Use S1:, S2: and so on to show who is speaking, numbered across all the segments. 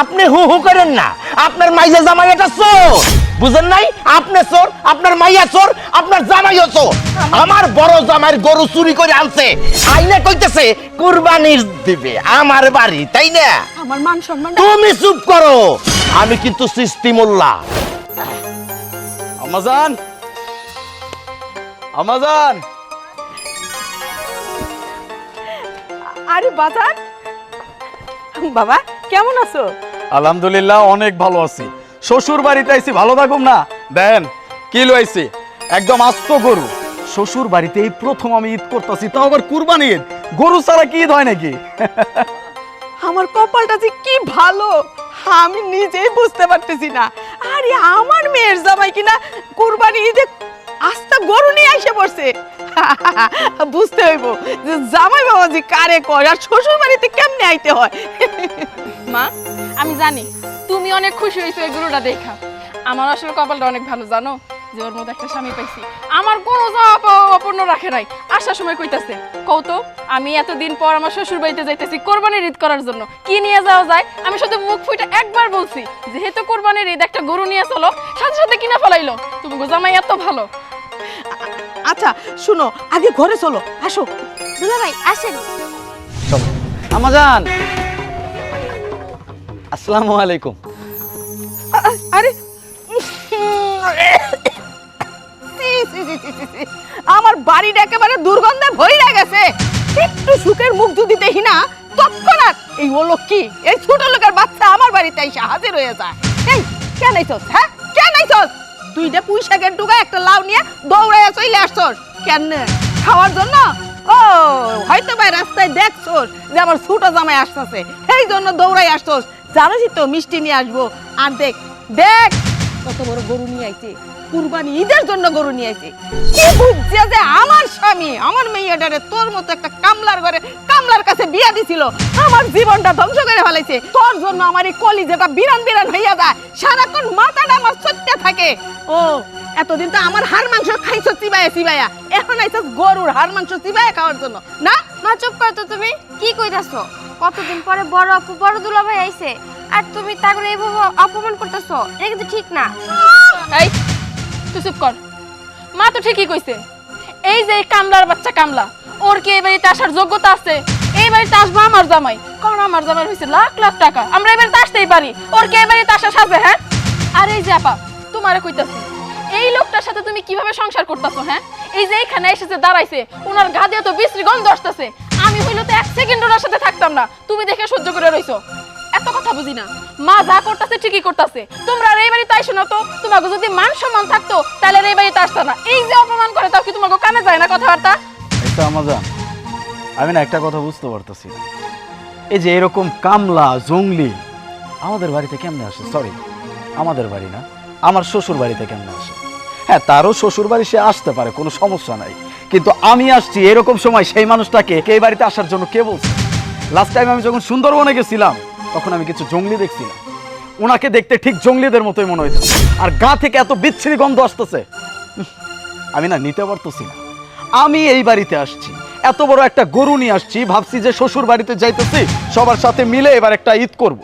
S1: আপনি হু হু করেন না। আপনার মাইয়া জামাই এটা চোর। বুঝেন নাই? আপনি চোর আপনার মাইয়া চোর আপনার জামাইও চোর। আমার বড় জামাইয়ের গরু চুরি করে আনছে। আইনে কইতেছে কুরবানির দিবে আমার বাড়ি তাই না?
S2: আমার মান সম্মান
S1: তুমি চুপ করো। আমি কিন্তু সৃষ্টি মোল্লা
S3: আমাজান! আমাজান!
S2: আরে বাজার বাবা কেমন আছো?
S3: আলহামদুলিল্লাহ অনেক ভালো আছি। শ্বশুর বাড়িতে আইছি ভালো থাকুম না। দেন কি লইছি? একদম আস্ত গরু। শ্বশুর বাড়িতে এই প্রথম আমি ঈদ করতেছি তাও আবার কুরবানি ঈদ। গরু ছাড়া কি ঈদ হয় নাকি?
S2: আমার কপালটা যে কি ভালো আমি নিজেই বুঝতে পারতেছি না। আরে আমার মেয়ের জামাই কিনা কুরবানি ঈদে আস্তা গরু নিয়ে এসে পড়ছে। বুঝতে হইব যে জামাই বাবাজি কারে কয় আর শ্বশুর বাড়িতে কেমনে আইতে হয়?
S4: মা আমি জানি তুমি অনেক খুশি হয়েছো এই গরুটা দেখা। আমার আসলে কপালটা অনেক ভালো জানো? যে ওর মধ্যে একটা স্বামী পাইছি। আমার কোনো অপূর্ণ রাখে নাই। আসার সময় কইতাছে কৌত আমি এতদিন পর আমার শ্বশুর বাড়িতে যাইতেছি কোরবানির ঈদ করার জন্য। কি নিয়ে যাওয়া যায়? আমি শুধু মুখ ফুটে একবার বলছি যেহেতু কোরবানির ঈদ একটা গরু নিয়ে চলো সাথে সাথে কিনা ফেলাইলো। তুমি গোজামাই এত ভালো।
S2: আচ্ছা শুনো আগে ঘরে চলো আসো।
S5: দুলা ভাই আসেন।
S3: চলো। আমাজান আসসালামু আলাইকুম।
S2: আরে। আমার বাড়িটা একেবারে দুর্গন্ধে ভরে গেছে। একটু সুখের মুখ যদি দেখি না, তৎক্ষণাৎ এই কি এই ছোট লোকের বাচ্চা আমার বাড়িতে এসে হাজির হয়ে যায়। এই কেন হ্যাঁ? কেন আইছস দুইটা পুঁই শাকের টুকা একটা লাউ নিয়ে দৌড়াইয়া চলে আসছস, কেন? খাওয়ার জন্য? ও হয়তো ভাই রাস্তায় দেখছস যে আমার ছোট জামাই আসতেছে এই জন্য দৌড়াই আসছস। জানোসই তো, মিষ্টি নিয়ে আসব। আর দেখ দেখ কত বড় গরু নিয়ে আইছে। কুরবানি ঈদের জন্য গরু নিয়ে আইছে। কি বুঝছে যে আমার স্বামী, আমার মেয়েটারে তোর মতো একটা কামলার ঘরে, কামলার কাছে বিয়া দিছিল, আমার জীবনটা ধ্বংস করে ফেলাইছে। তোর জন্য আমার এই কলি যেটা বিরান বিরান হইয়া যায়। সারাক্ষণ মাথাটা আমার সত্যি থাকে। ও, এতদিন তো আমার হাড় মাংস খাইছ চিবাইয়া চিবাইয়া এখন আইছস গরুর হাড় মাংস চিবাইয়া খাওয়ার জন্য। না?
S5: মা, চুপ করো তো তুমি। কি কইতাছো? কতদিন পরে বড় আপু, বড় দুলা ভাই আইছে? আর তুমি তাকে এইভাবে অপমান করতেছো, এটা কিন্তু ঠিক না।
S4: এই, তুই চুপ কর। মা তো ঠিকই কইছে, এই যে কামলার বাচ্চা কামলা, ওর কি এই বাড়িতে আসার যোগ্যতা আছে? এই বাড়িতে আসব আমার জামাই কারণ আমার জামাই হয়েছে লাখ লাখ টাকা? আমরা বাড়িতে আসতেই পারি, ওর কি বাড়িতে আসা সাজে হ্যাঁ? আর এই যে আপা, তোমারে কইতাছি, এই লোকটার সাথে তুমি কীভাবে সংসার করতেছো হ্যাঁ? এই যে এখানে এসেছে দাঁড়াইছে ওনার গা দিয়ে তো বিশ্রী গন্ধ আসতেছে। আমি হইলে তো এক সেকেন্ড ওনার সাথে থাকতাম না। তুমি দেখে সহ্য করে রইছো। এত কথা বুঝি না। মা যা করতেছে ঠিকই করতেছে। তোমরা এই বাড়িতে আইসো না তো। তোমাকে যদি মান সম্মান থাকতো, তাহলে এই বাড়িতে আসতো না। এই যে অপমান করে, তাও কি তোমাকে কানে যায় না কথাবার্তা?
S3: একটা আমাজান। আমি না একটা কথা বুঝতে পারতেছি না। এই যে এরকম কামলা, জঙ্গলি, আমাদের বাড়িতে কেমনে আসে? সরি আমাদের বাড়ি না, আমার শ্বশুর বাড়িতে কেমনে আসে? হ্যাঁ তারও শ্বশুর বাড়ি সে আসতে পারে, কোনো সমস্যা নাই। কিন্তু আমি আসছি এরকম সময় সেই মানুষটাকে এই বাড়িতে আসার জন্য কে বলছে? লাস্ট টাইম আমি যখন সুন্দরবনে গেছিলাম, তখন আমি কিছু জঙ্গলি দেখছিলাম। ওনাকে দেখতে ঠিক জঙ্গলিদের মতোই মনে হইতো। আর গা থেকে এত বিচ্ছিরি গন্ধ আসতেছে। আমি না, নিতে পারতেছি না। আমি এই বাড়িতে আসছি। এত বড় একটা গরু নিয়ে আসছি, ভাবছি যে শ্বশুর বাড়িতে যাইতেছি, সবার সাথে মিলে এবার একটা ঈদ করব।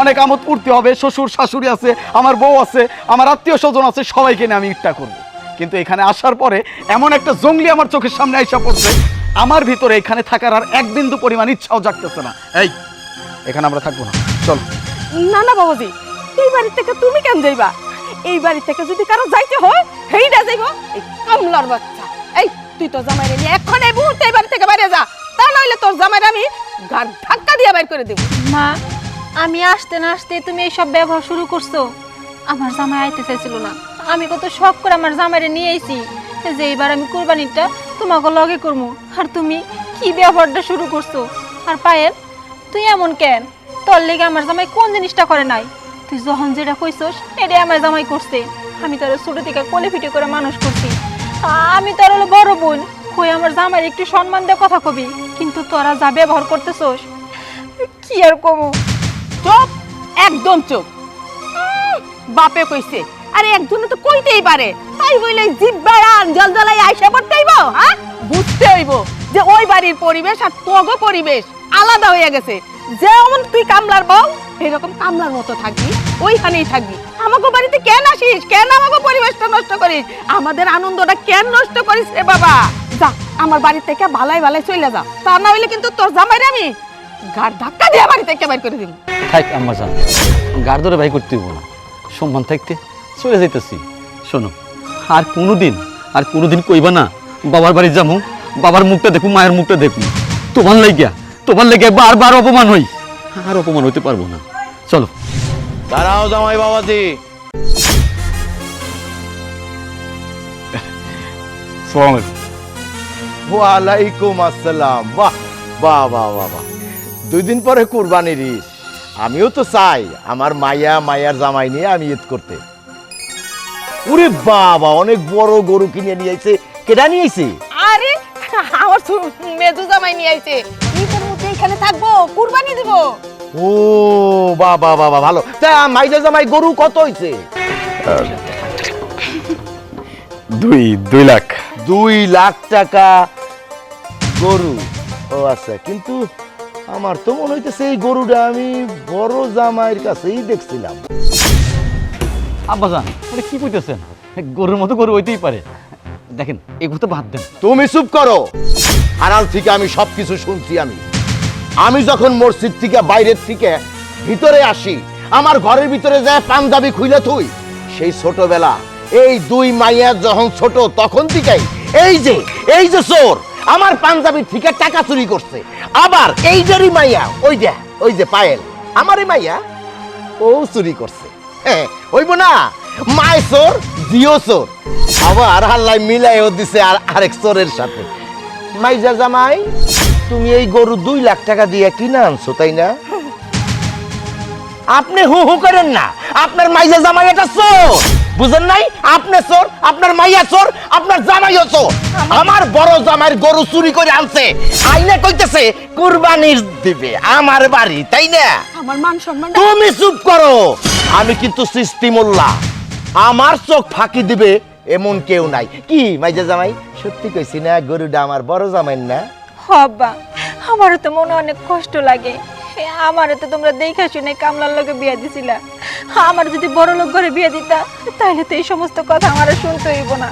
S3: অনেক আমোদ ফুর্তি হবে শ্বশুর শাশুড়ি আছে আমার বউ আছে আমার আত্মীয় স্বজন আছে সবাইকে নিয়ে আমি ঈদটা করব। কিন্তু এখানে আসার পরে এমন একটা জঙ্গলি আমার চোখের সামনে আইসা পড়ছে আমার ভিতরে এখানে থাকার আর এক বিন্দু পরিমাণ ইচ্ছাও জাগতেছে না। এই এখানে আমরা থাকব না চল।
S2: না না বাবাজি এই বাড়ি থেকে তুমি কেন যাইবা? এই বাড়ি থেকে যদি কারও যাইতে হয় হেইডা যাইব এই কামলার বাচ্চা। এই তুই তো জামাই রে নিয়ে এখন এই মুহূর্তে এই বাড়ি থেকে বাইরে যা। তা নইলে তোর জামাইরে আমি গার ধাক্কা দিয়ে বাইর করে দেব।
S6: মা আমি আসতে না আসতে তুমি এইসব ব্যবহার শুরু করছ। আমার জামাই আইতে চাইছিল না। আমি কত শখ করে আমার জামাইরে নিয়ে আইছি যে এইবার আমি কোরবানিটা তোমাকে লগে করব আর তুমি কি ব্যবহারটা শুরু করছ? আর পায়েল, তুই এমন কেন? তোর লেগে আমার জামাই কোন জিনিসটা করে নাই? তুই যখন যেটা কইছস, এটাই আমার জামাই করছে। আমি তোর ছোট থেকে কোলে ফিটে করে মানুষ করছি। আমি তোর হলো বড় বোন। কই আমার জামাইয়ের একটু সম্মান দিয়ে কথা কবি। কিন্তু তোরা যা ব্যবহার করতেছস, কি আর কমো?
S2: চুপ, একদম চুপ। বাপে কইছে, আরে একজনে তো কইতেই পারে। তাই বইলে জিভ বাড়ান জল জ্বালাই আইসা পড়তেইব হ্যাঁ? বুঝতে হইব যে ওই বাড়ির পরিবেশ আর তোগো পরিবেশ আলাদা হয়ে গেছে। যেমন তুই কামলার বউ এরকম কামলার মতো থাকবি, ওইখানেই থাকবি। আমাকে বাড়িতে কেন আসিস? কেন আমাকে পরিবেশটা নষ্ট করিস? আমাদের আনন্দটা কেন নষ্ট করিস রে বাবা? যা, আমার বাড়ি থেকে ভালাই ভালাই চলে যা। তা না হইলে কিন্তু তোর জামাইরে আমি গাড় ধাক্কা দিয়ে বাড়ি থেকে বের করে দিব
S3: থাক আম্মা জান। গার ধরে ভাই করতে হইব না। সম্মান থাকতে চলে যাইতেছি। শোনো আর কোনোদিন আর কোনোদিন কইবা না বাবার বাড়ি যাব বাবার মুখটা দেখু মায়ের মুখটা দেখু। তোমার লাগিয়া তোমার লেগে বারবার অপমান হই। আর অপমান হইতে পারব না। চলো।
S1: দাঁড়াও জামাই বাবাজি। ওয়ালাইকুম আসসালাম। বাহ বাহ বাহ বাহ বাহ। দুই দিন পরে কুরবানির ঈদ। আমিও তো চাই আমার মায়া মায়ার জামাই নিয়ে আমি ঈদ করতে। উরে বাবা অনেক বড় গরু কিনে নিয়ে আইছে। কেডা নিয়ে আইছে?
S2: আরে আমার মেজু জামাই নিয়ে আইছে। ঈদের মধ্যে এখানে থাকব কুরবানি দিব।
S1: ও বাবা বাবা ভালো। তা মাইজা জামাই গরু কত হইছে?
S3: দুই দুই লাখ।
S1: দুই লাখ টাকা গরু। ও আচ্ছা কিন্তু আমার তো মনে হইতেছে এই গরুটা আমি বড় জামাইয়ের কাছেই দেখছিলাম।
S3: আব্বা জান মানে কি কইতেছেন? গরুর মতো গরু হইতেই পারে। দেখেন এগুলো তো বাদ দেন।
S1: তুমি চুপ করো। আড়াল থেকে আমি সবকিছু শুনছি আমি। আমি যখন মসজিদ থেকে বাইরের থেকে ভিতরে আসি আমার ঘরের ভিতরে যায় পাঞ্জাবি খুইলে থুই সেই ছোটবেলা এই দুই মাইয়া যখন ছোট তখন থেকেই এই যে এই যে চোর আমার পাঞ্জাবির থেকে টাকা চুরি করছে। আবার এই যেরই মাইয়া, ওই যে ওই যে পায়েল, আমারই মাইয়া, ও চুরি করছে। হইব না মায় চোর, জিও চোর। আবার হাল্লাই মিলাইও দিছে আর আরেক চোরের সাথে। মাইজা জামাই, তুমি এই গরু দুই লাখ টাকা দিয়ে কিনে আনছো, তাই না? আপনি হু হু করেন না, আপনার মাইজা জামাই এটা চোর। বুঝেন নাই? আপনি চোর আপনার মাইয়া চোর আপনার জামাইও চোর। আমার বড় জামাইয়ের গরু চুরি করে আনছে। আইনে কইতেছে কুরবানির দিবে আমার বাড়ি তাই না?
S2: আমার মান সম্মান
S1: তুমি চুপ করো। আমি কিন্তু সৃষ্টি মোল্লা আমার চোখ ফাঁকি দিবে এমন কেউ নাই। কি মাইজা জামাই? সত্যি কইছি না গরুটা আমার বড় জামাই না?
S6: হব্বা আমারও তো মনে অনেক কষ্ট লাগে। আমারও তো তোমরা দেখা শুনে কামলার লোকে বিয়ে দিছিলা। আমার যদি বড় লোক ঘরে বিয়ে দিতা তাহলে তো এই সমস্ত কথা আমার শুনতে হইব না।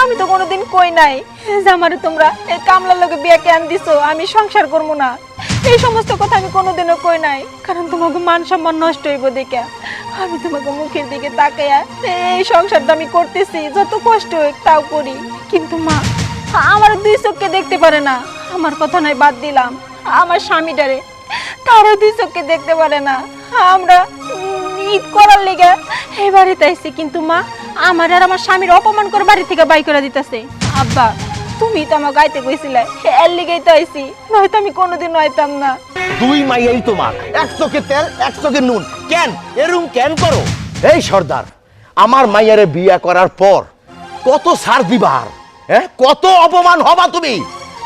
S6: আমি তো কোনোদিন কই নাই যে আমারে তোমরা এই কামলার লোকে বিয়ে কেন দিছো, আমি সংসার করব না। এই সমস্ত কথা আমি কোনোদিনও কই নাই, কারণ তোমাকে মান সম্মান নষ্ট হইব দেখে। আমি তোমাকে মুখের দিকে তাকাইয়া, এই সংসারটা আমি করতেছি, যত কষ্ট হোক তাও করি। কিন্তু মা, আমার দুই চোখকে দেখতে পারে না। আমার কথা নাই বাদ দিলাম। আমার স্বামীটারে তারও দুই চোখকে দেখতে পারে না। আমরা ঈদ করার লেগে এই বাড়িতে আইছি, কিন্তু মা, আমার আর আমার স্বামীর অপমান করে বাড়ি থেকে বাই করে দিতেছে। আব্বা, তুমি তো আমার গাইতে কইছিলে, এর লিগেই তো আইছি, নয়তো আমি কোনোদিন হইতাম না।
S1: দুই মাইয়াই তোমার এক চোখে তেল, এক চোখে নুন। কেন? এরম কেন করো? এই সর্দার, আমার মাইয়ারে বিয়া করার পর কত সার দিবার হ্যাঁ? কত অপমান হবা তুমি?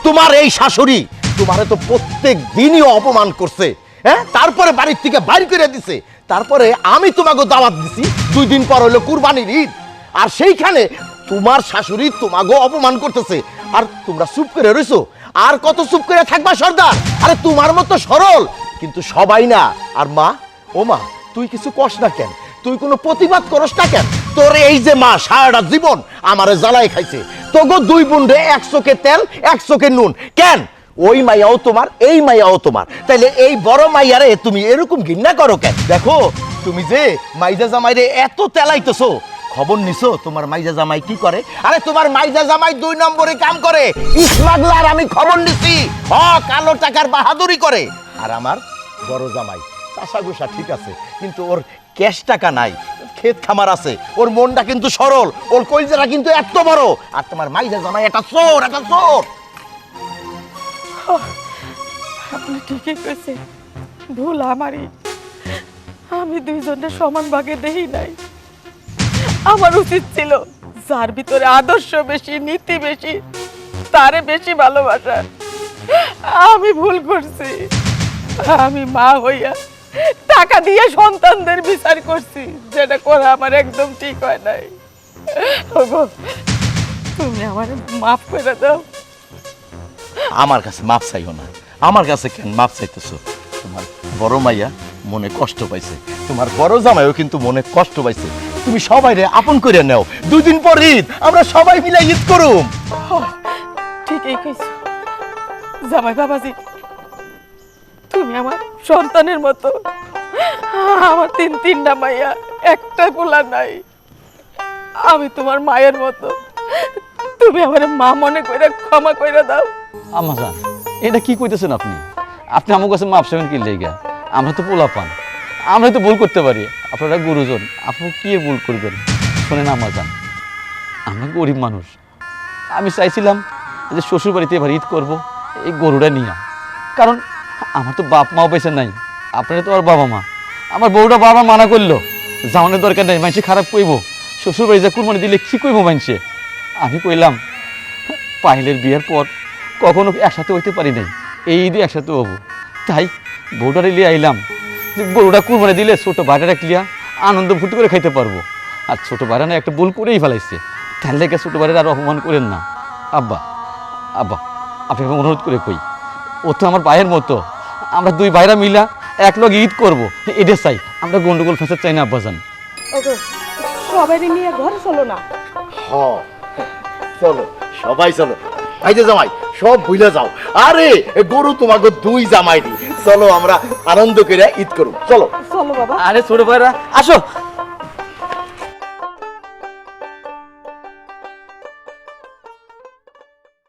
S1: তোমার এই শাশুড়ি তোমারে তো প্রত্যেক দিনই অপমান করছে হ্যাঁ? তারপরে বাড়ির থেকে বাইর করে দিছে। তারপরে আমি তোমাকে দাওয়াত দিছি, দুই দিন পর হলো কুরবানির ঈদ। আর সেইখানে তোমার শাশুড়ি তোমাকে অপমান করতেছে। আর তোমরা চুপ করে রইছো। আর কত চুপ করে থাকবা, সর্দার? আরে তোমার মতো সরল। কিন্তু সবাই না। আর মা, ও মা, তুই কিছু কস না কেন? তুই কোনো প্রতিবাদ করস না কেন? তোর এই যে মা, সারাটা জীবন আমারে জ্বালায় খাইছে। তোগো দুই বুন্ডে, এক চোখে তেল, এক চোখে নুন। কেন? ওই মাইয়াও তোমার, এই মাইয়াও তোমার। তাইলে এই বড় মাইয়ারে তুমি এরকম ঘৃণা করো কেন? দেখো, তুমি যে মাইজা জামাইরে এত তেলাইতেছো, খবর নিছো তোমার মাইজা জামাই কি করে? আরে তোমার মাইজা জামাই দুই নম্বরে কাম করে। ইসমাগলার আমি খবর নিছি। হ কালো টাকার বাহাদুরি করে। আর আমার বড় জামাই চাষা গোসা ঠিক আছে, কিন্তু ওর ক্যাশ টাকা নাই, ক্ষেত খামার আছে, ওর মনটা কিন্তু সরল, ওর কলজাটা কিন্তু এত বড়। আর তোমার মাইজা জামাই এটা চোর এটা চোর।
S2: আপনি ঠিকই কইছে? ভুল আমারই। আমি দুইজনের সমান ভাগে দেই নাই। আমার উচিত ছিল যার ভিতরে আদর্শ বেশি, নীতি বেশি, তারে বেশি ভালোবাসা। আমি ভুল করছি। আমি মা হইয়া টাকা দিয়ে সন্তানদের বিচার করছি, যেটা করা আমার একদম ঠিক হয় নাই। তুমি আমার মাফ করে দাও।
S1: আমার কাছে মাপ চাইও না। আমার কাছে কেন মাপ চাইতেছো? তোমার বড় মাইয়া মনে কষ্ট পাইছে। তোমার বড় জামাইও কিন্তু মনে কষ্ট পাইছে। তুমি সবাই রে আপন করে নাও। দুদিন পর ঈদ। আমরা সবাই মিলে ঈদ করুম।
S2: ঠিকই কইছো। জামাই বাবাজি, তুমি আমার সন্তানের মতো। আমার তিন তিনটা মাইয়া একটা পোলা নাই। আমি তোমার মায়ের মতো। তুমি আমার মা মনে করে ক্ষমা করে দাও।
S7: আমাজান এটা কি কইতেছেন আপনি? আপনি আমার কাছে মাপ চাবেন কি লেগা? আমরা তো পোলা পান আমরা তো ভুল করতে পারি। আপনারা গুরুজন, আপনি কি ভুল করবেন? শোনেন আমাজান আমরা গরিব মানুষ। আমি চাইছিলাম যে শ্বশুর বাড়িতে এবার ঈদ করব, এই গরুটা নিয়ে। কারণ আমার তো বাপ মাও বেঁচে নাই, আপনারা তো আর বাবা মা। আমার বউটা বাবা মানা করল জামানের দরকার নেই মানুষে খারাপ কইব। শ্বশুর বাড়ি যা কুরবানি দিলে কি কইব মানুষে আমি কইলাম, পাহিলের বিয়ের পর কখনো একসাথে হইতে পারি নাই। এই ঈদে একসাথে হব। তাই বউটারে লিয়ে আইলাম যে গরুটা কুরবানি দিলে ছোটো ভাইটারা ক্লিয়া আনন্দ ফুর্তি করে খাইতে পারব। আর ছোটো ভাইরা না একটা ভুল করেই ফেলাইছে। তার লেগে ছোটো ভাইয়ের আর অপমান করেন না। আব্বা আব্বা আপনাকে অনুরোধ করে কই ও তো আমার ভাইয়ের মতো। আমরা দুই ভাইরা মিলা এক লগ ঈদ করব। এটা চাই। আমরা গন্ডগোল ফেসার চাই না আব্বাজান।
S2: সবাই নিয়ে ঘরে চলো না।
S1: হ চলো সবাই চলো। ভাই যে জামাই সব ভুলে যাও। আরে গরু তোমাকে দুই জামাই দি চলো আমরা আনন্দ করে ঈদ করুম চলো।
S2: চলো বাবা।
S7: আরে ছোট ভাইরা আসো।